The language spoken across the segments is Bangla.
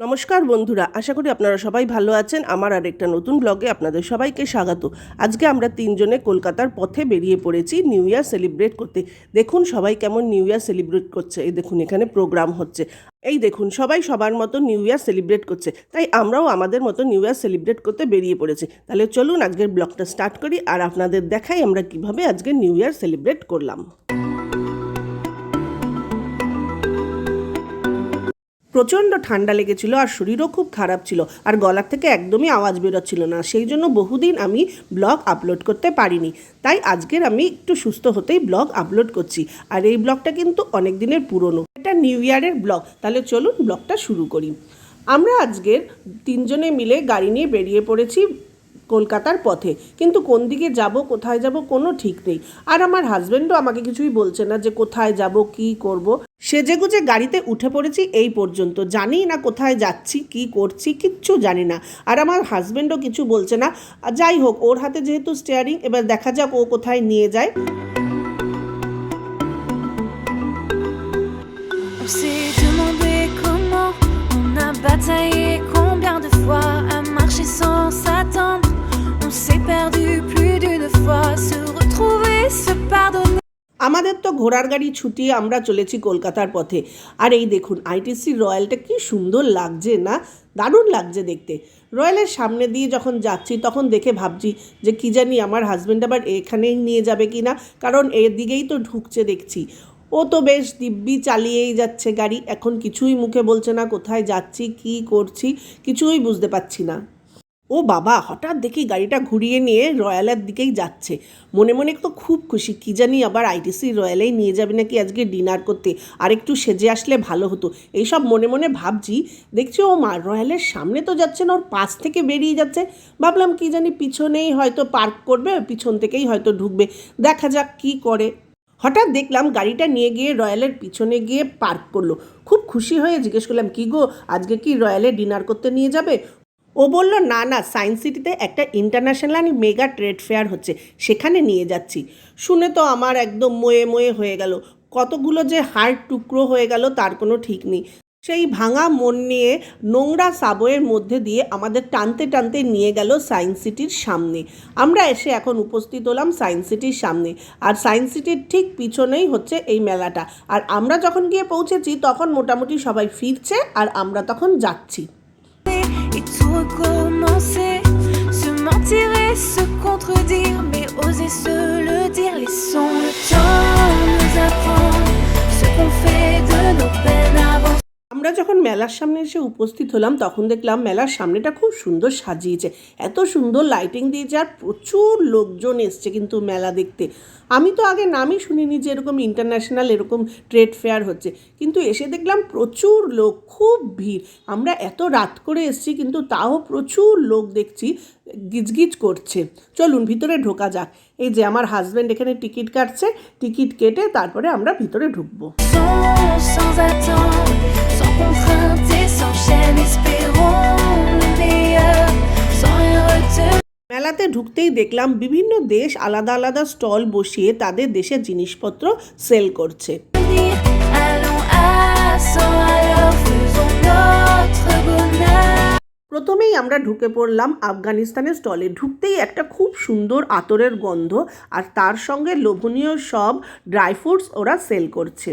নমস্কার বন্ধুরা, আশা করি আপনারা সবাই ভালো আছেন। আমার আরেকটা নতুন ব্লগে আপনাদের সবাইকে স্বাগত। আজকে আমরা তিনজনে কলকাতার পথে বেরিয়ে পড়েছি নিউ ইয়ার সেলিব্রেট করতে। দেখুন সবাই কেমন নিউ ইয়ার সেলিব্রেট করছে। এই দেখুন, এখানে প্রোগ্রাম হচ্ছে। এই দেখুন, সবাই সবার মতো নিউ ইয়ার সেলিব্রেট করছে। তাই আমরাও আমাদের মতো নিউ ইয়ার সেলিব্রেট করতে বেরিয়ে পড়েছি। তাহলে চলুন আজকের ব্লগটা স্টার্ট করি, আর আপনাদের দেখাই আমরা কীভাবে আজকে নিউ ইয়ার সেলিব্রেট করলাম। প্রচণ্ড ঠান্ডা লেগেছিল আর শরীরও খুব খারাপ ছিল আর গলার থেকে একদমই আওয়াজ বেরোচ্ছিল না। সেই জন্য বহুদিন আমি ব্লগ আপলোড করতে পারিনি। তাই আজকের আমি একটু সুস্থ হতেই ব্লগ আপলোড করছি। আর এই ব্লগটা কিন্তু অনেক দিনের পুরনো। এটা নিউ ইয়ারের ব্লগ। তাহলে চলুন ব্লগটা শুরু করি। আমরা আজকের তিনজনে মিলে গাড়ি নিয়ে বেরিয়ে পড়েছি কলকাতার পথে। কিন্তু কোন দিকে যাব, কোথায় যাব কোনো ঠিক নেই। আর আমার হাজব্যান্ডও আমাকে কিছুই বলছে না যে কোথায় যাব, কি করব। সেজেগুজে গাড়িতে উঠে পড়েছি এই পর্যন্ত। জানি না কোথায় যাচ্ছি, কি করছি, কিচ্ছু জানি না। আর আমার হাজবেন্ডও কিছু বলছে না। যাই হোক, ওর হাতে যেহেতু স্টিয়ারিং এবার দেখা যাক ও কোথায় নিয়ে যায়। আমাদের তো ঘোড়ার গাড়ি ছুটিয়ে আমরা চলেছি কলকাতার পথে। আর এই দেখুন, আইটিসি রয়্যালটা কি সুন্দর লাগছে না? দারুণ লাগছে দেখতে। রয়্যালের সামনে দিয়ে যখন যাচ্ছি, তখন দেখে ভাবছি যে কি জানি আমার হাজব্যান্ড আবার এখানেই নিয়ে যাবে কি না? কারণ এর দিকেই তো ঢুকছে দেখছি। ও তো বেশ দিব্যি চালিয়েই যাচ্ছে গাড়ি। এখন কিছুই মুখে বলছে না, কোথায় যাচ্ছি, কি করছি, কিছুই বুঝতে পারছি না। ও বাবা, হঠাৎ দেখি গাড়িটা ঘুরিয়ে নিয়ে রয়্যালের দিকেই যাচ্ছে। মনে মনে তো খুব খুশি, কি জানি আবার আইটিসি রয়্যালেই নিয়ে যাবে নাকি আজকে ডিনার করতে? আর একটু সেজে আসলে ভালো হতো। এইসব মনে মনে ভাবছি, দেখছি ও মা, রয়্যালের সামনে তো যাচ্ছে না, ওর পাশ থেকে বেরিয়ে যাচ্ছে। ভাবলাম কি জানি পিছনেই হয়তো পার্ক করবে, পিছন থেকেই হয়তো ঢুকবে। দেখা যাক কি করে। হঠাৎ দেখলাম গাড়িটা নিয়ে গিয়ে রয়্যালের পিছনে গিয়ে পার্ক করল। খুব খুশি হয়ে জিজ্ঞেস করলাম, কি গো, আজকে কি রয়্যালে ডিনার করতে নিয়ে যাবে? ও বলল, না না, সায়েন্স সিটিতে একটা ইন্টারন্যাশনাল মেগা ট্রেড ফেয়ার হচ্ছে, সেখানে নিয়ে যাচ্ছি। শুনে তো আমার একদম ময়ে ময়ে হয়ে গেল। কতগুলো যে হাড় টুকরো হয়ে গেল, তার কোনো ঠিক নেই। সেই ভাঙা মন নিয়ে নোংরা সাবওয়ের মধ্যে দিয়ে আমাদের টানতে টানতে নিয়ে গেল সায়েন্স সিটির সামনে। আমরা এসে এখন উপস্থিত হলাম সায়েন্স সিটির সামনে। আর সায়েন্স সিটির ঠিক পিছনেই হচ্ছে এই মেলাটা। আর আমরা যখন গিয়ে পৌঁছেছি, তখন মোটামুটি সবাই ফিরছে আর আমরা তখন যাচ্ছি। Tout recommencer, se mentir et se contredire, mais oser se le dire, laissons le temps nous apprendre ce qu'on fait de nos peines. আমরা যখন মেলার সামনে এসে উপস্থিত হলাম, তখন দেখলাম মেলার সামনেটা খুব সুন্দর সাজিয়েছে। এত সুন্দর লাইটিং দিয়েছে আর প্রচুর লোকজন এসছে কিন্তু মেলা দেখতে। আমি তো আগে নামই শুনিনি যে এরকম ইন্টারন্যাশনাল এরকম ট্রেড ফেয়ার হচ্ছে। কিন্তু এসে দেখলাম প্রচুর লোক, খুব ভিড়। আমরা এত রাত করে এসছি কিন্তু তাও প্রচুর লোক দেখছি, গিজগিজ করছে। চলুন ভিতরে ঢোকা যাক। এই যে আমার হাজব্যান্ড এখানে টিকিট কাটছে, টিকিট কেটে তারপরে আমরা ভিতরে ঢুকবো। মেলাতে ঢুকতেই দেখলাম বিভিন্ন দেশ আলাদা আলাদা স্টল বসিয়ে তাদের দেশের জিনিসপত্র সেল করছে. প্রথমেই আমরা ঢুকে পড়লাম আফগানিস্তানের স্টলে ঢুকতেই একটা খুব সুন্দর আতরের গন্ধ আর তার সঙ্গে লোভনীয় সব ড্রাই ফ্রুটস ওরা সেল করছে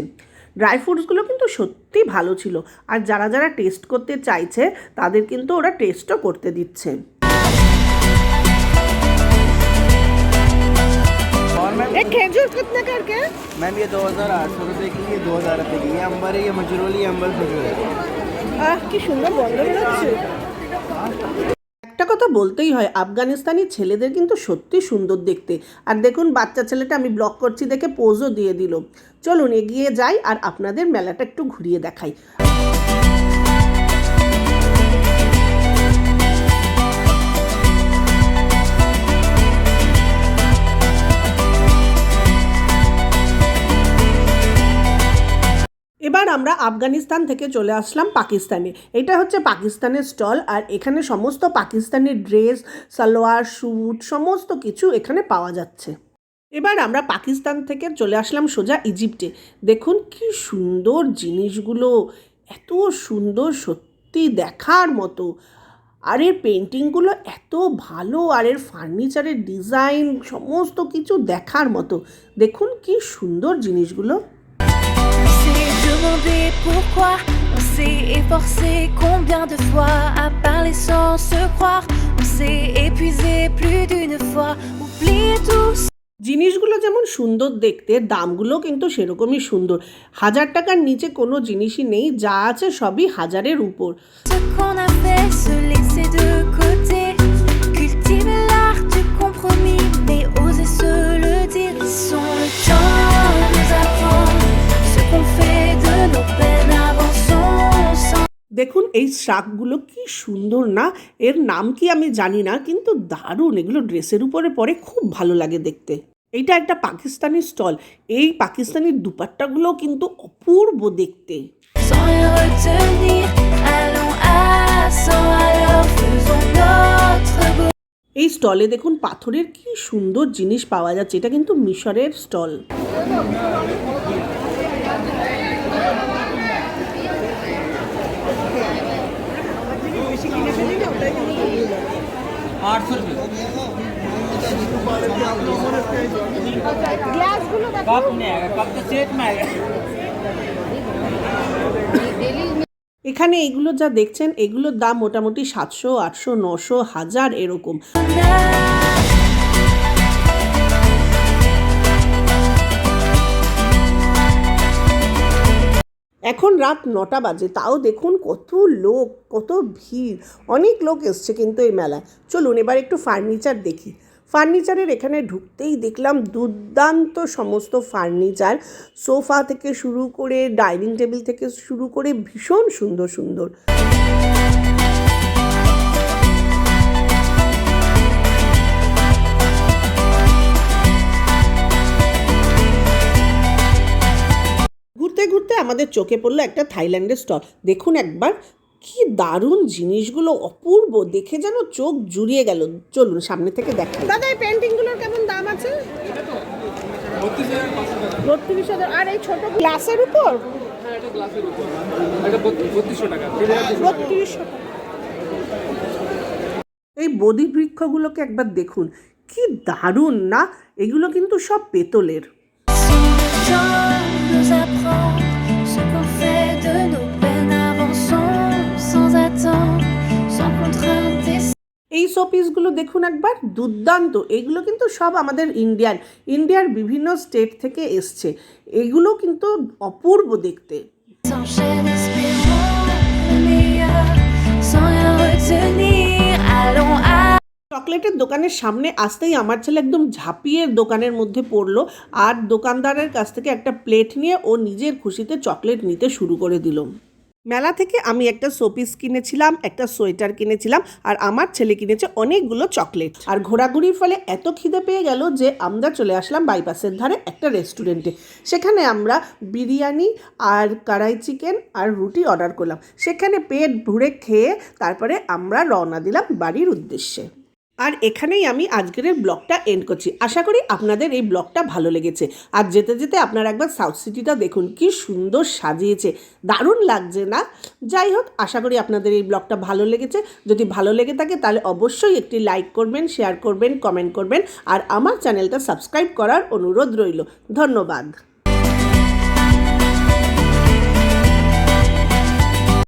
ড্রাই ফ্রুটসগুলো কিন্তু সত্যি ভালো ছিল আর যারা যারা টেস্ট করতে চাইছে তাদের কিন্তু ওরা টেস্টও করতে দিচ্ছে और मैम ये खेजूर कितने करके मैम ये दो हज़ार आठ सौ रुपये की ये दो हज़ार रुपये की ये अंबर है ये मजरोली ये अंबर खजूर है আহ কি সুন্দর বন্ধ বেরোচ্ছে একটা কথা বলতেই হয়, আফগানিস্তানি ছেলেদের কিন্তু সত্যি সুন্দর দেখতে। আর দেখুন, বাচ্চা ছেলেটা আমি ব্লক করছি দেখে পোজও দিয়ে দিল। চলুন এগিয়ে যাই আর আপনাদের মেলাটা একটু ঘুরিয়ে দেখাই। আমরা আফগানিস্তান থেকে চলে আসলাম পাকিস্তানে। এটা হচ্ছে পাকিস্তানের স্টল আর এখানে সমস্ত পাকিস্তানি ড্রেস, সালোয়ার, স্যুট, সমস্ত কিছু এখানে পাওয়া যাচ্ছে। এবার আমরা পাকিস্তান থেকে চলে আসলাম সোজা ইজিপ্টে। দেখুন কি সুন্দর জিনিসগুলো, এত সুন্দর সত্যি দেখার মতো। আর এর পেন্টিংগুলো এত ভালো, আর এর ফার্নিচারের ডিজাইন, সমস্ত কিছু দেখার মতো। দেখুন কি সুন্দর জিনিসগুলো। Demandé pourquoi, on s'est efforcé combien de fois à parler sans se croire. On s'est épuisé plus d'une fois, oublié tout জিনিসগুলো যেমন সুন্দর দেখতে দামগুলো কিন্তু সেরকমই সুন্দর হাজার টাকার নিচে কোনো জিনিসই নেই যা আছে সবই হাজারের উপর দেখুন, এই শাকগুলো কি সুন্দর না? এর নাম কি আমি জানি না, কিন্তু দারুণ! এগুলো ড্রেসের উপরে পরে খুব ভালো লাগে দেখতে। এইটা একটা পাকিস্তানি স্টল। এই পাকিস্তানি দুপাট্টাগুলো কিন্তু অপূর্ব দেখতে. এই স্টলে দেখুন, পাথরের কি সুন্দর জিনিস পাওয়া যাচ্ছে। এটা কিন্তু মিশরের স্টল। कप नहीं आएगा कप तो सेट में आएगा এখানে এগুলো যা দেখছেন এগুলোর দাম মোটামুটি সাতশো আটশো নশো হাজার এরকম এখন রাত নটা বাজে তাও দেখুন কত লোক কত ভিড় অনেক লোক এসছে কিন্তু এই মেলায় চলুন এবার একটু ফার্নিচার দেখি ফার্নিচারের এখানে ঢুকতেই দেখলাম দুর্দান্ত সমস্ত ফার্নিচার। সোফা থেকে শুরু করে ডাইনিং টেবিল থেকে শুরু করে ভীষণ সুন্দর সুন্দর। ঘুরতে ঘুরতে আমাদের চোখে পড়ল একটা থাইল্যান্ডের স্টল। দেখুন একবার। কি দারুণ জিনিসগুলো অপূর্ব। দেখে যেন চোখ জুড়িয়ে গেল। চলুন সামনে থেকে দেখা দাদা এই পেন্টিংগুলোর কেমন দাম আছে? বত্রিশ হাজার। আর এই ছোট গ্লাসের উপর? বত্রিশশো এই বোধি বৃক্ষগুলোকে একবার দেখুন। কি দারুণ না? এগুলো কিন্তু সব পেতলের। এই শোপিসগুলো দেখুন একবার, দুর্দান্ত। এগুলো কিন্তু সব আমাদের ইন্ডিয়ান। ইন্ডিয়ার বিভিন্ন স্টেট থেকে এসছে। এগুলো কিন্তু অপূর্ব দেখতে। চকলেটের দোকানের সামনে আসতেই আমার ছেলে একদম ঝাঁপিয়ে দোকানের মধ্যে পড়ল আর দোকানদারের কাছ থেকে একটা প্লেট নিয়ে ও নিজের খুশিতে চকলেট নিতে শুরু করে দিল। মেলা থেকে আমি একটা শোপিস কিনেছিলাম, একটা সোয়েটার কিনেছিলাম আর আমার ছেলে কিনেছে অনেকগুলো চকলেট। আর ঘোরাঘুরির ফলে এত খিদে পেয়ে গেল যে আমরা চলে আসলাম বাইপাসের ধারে একটা রেস্টুরেন্টে। সেখানে আমরা বিরিয়ানি আর কড়াই চিকেন আর রুটি অর্ডার করলাম। সেখানে পেট ভরে খেয়ে তারপরে আমরা রওনা দিলাম বাড়ির উদ্দেশ্যে। আর এখানেই আমি আজকের ব্লগটা এন্ড করছি। আশা করি আপনাদের এই ব্লগটা ভালো লেগেছে। আর যেতে যেতে আপনারা একবার সাউথ সিটিটা দেখুন, কি সুন্দর সাজিয়েছে। দারুণ লাগছে না? যাই হোক, আশা করি আপনাদের এই ব্লগটা ভালো লেগেছে। যদি ভালো লেগে থাকে, তাহলে অবশ্যই একটি লাইক করবেন শেয়ার করবেন কমেন্ট করবেন। আর আমার চ্যানেলটা সাবস্ক্রাইব করার অনুরোধ রইল। ধন্যবাদ।